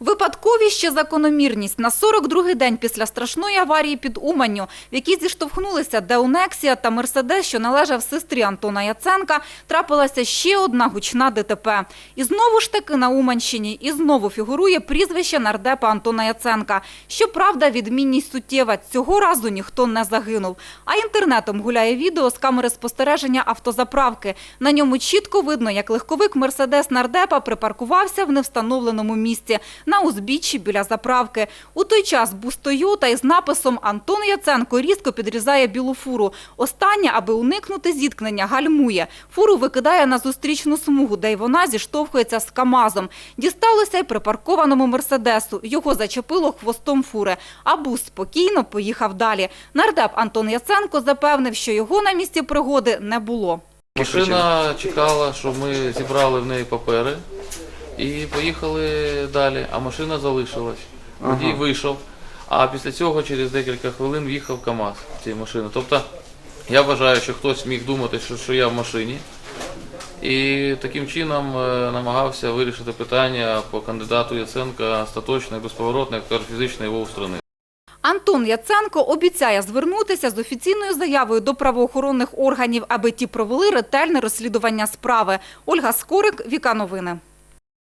Випадковість чи закономірність на 42-й день після страшної аварії під Уманню, в якій зіштовхнулися Деонексія та Мерседес, що належав сестрі Антона Яценка, трапилася ще одна гучна ДТП. І знову ж таки на Уманщині, і знову фігурує прізвище нардепа Антона Яценка. Щоправда, відмінність суттєва. Цього разу ніхто не загинув. А інтернетом гуляє відео з камери спостереження автозаправки. На ньому чітко видно, як легковик Мерседес нардепа припаркувався в невстановленому місці на узбіччі біля заправки. У той час бус Тойота із написом «Антон Яценко різко підрізає білу фуру». Остання, аби уникнути зіткнення, гальмує. Фуру викидає на зустрічну смугу, де й вона зіштовхується з КАМАЗом. Дісталося й припаркованому Мерседесу. Його зачепило хвостом фури, а бус спокійно поїхав далі. Нардеп Антон Яценко запевнив, що його на місці пригоди не було. Машина чекала, що ми зібрали в неї папери і поїхали далі, а машина залишилась. Водій вийшов, а після цього через декілька хвилин в'їхав КАМАЗ цієї машини. Тобто я вважаю, що хтось міг думати, що, що я в машині. І таким чином е, намагався вирішити питання по кандидату Яценка остаточно і безповоротно, як кажуть, фізично його устранити. Антон Яценко обіцяє звернутися з офіційною заявою до правоохоронних органів, аби ті провели ретельне розслідування справи. Ольга Скорик, Віка Новини.